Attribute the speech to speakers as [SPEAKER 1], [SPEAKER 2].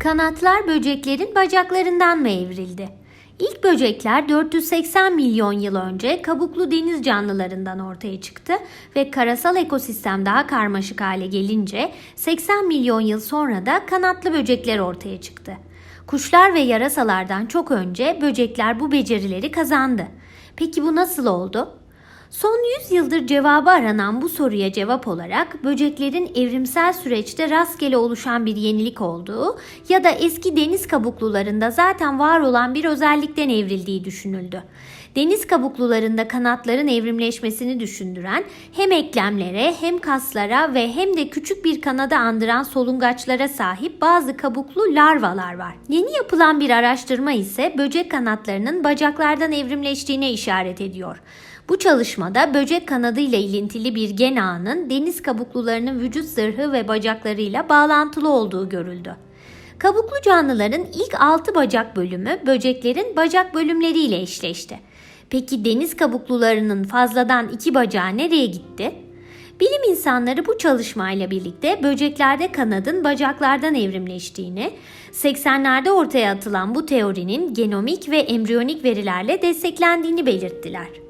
[SPEAKER 1] Kanatlar böceklerin bacaklarından mı evrildi? İlk böcekler 480 milyon yıl önce kabuklu deniz canlılarından ortaya çıktı ve karasal ekosistem daha karmaşık hale gelince 80 milyon yıl sonra da kanatlı böcekler ortaya çıktı. Kuşlar ve yarasalardan çok önce böcekler bu becerileri kazandı. Peki bu nasıl oldu? Son 100 yıldır cevabı aranan bu soruya cevap olarak böceklerin evrimsel süreçte rastgele oluşan bir yenilik olduğu ya da eski deniz kabuklularında zaten var olan bir özellikten evrildiği düşünüldü. Deniz kabuklularında kanatların evrimleşmesini düşündüren hem eklemlere hem kaslara ve hem de küçük bir kanada andıran solungaçlara sahip bazı kabuklu larvalar var. Yeni yapılan bir araştırma ise böcek kanatlarının bacaklardan evrimleştiğine işaret ediyor. Bu çalışmada böcek kanadıyla ilintili bir gen ağının deniz kabuklularının vücut zırhı ve bacaklarıyla bağlantılı olduğu görüldü. Kabuklu canlıların ilk 6 bacak bölümü böceklerin bacak bölümleriyle eşleşti. Peki deniz kabuklularının fazladan iki bacağı nereye gitti? Bilim insanları bu çalışmayla birlikte böceklerde kanadın bacaklardan evrimleştiğini, 80'lerde ortaya atılan bu teorinin genomik ve embriyonik verilerle desteklendiğini belirttiler.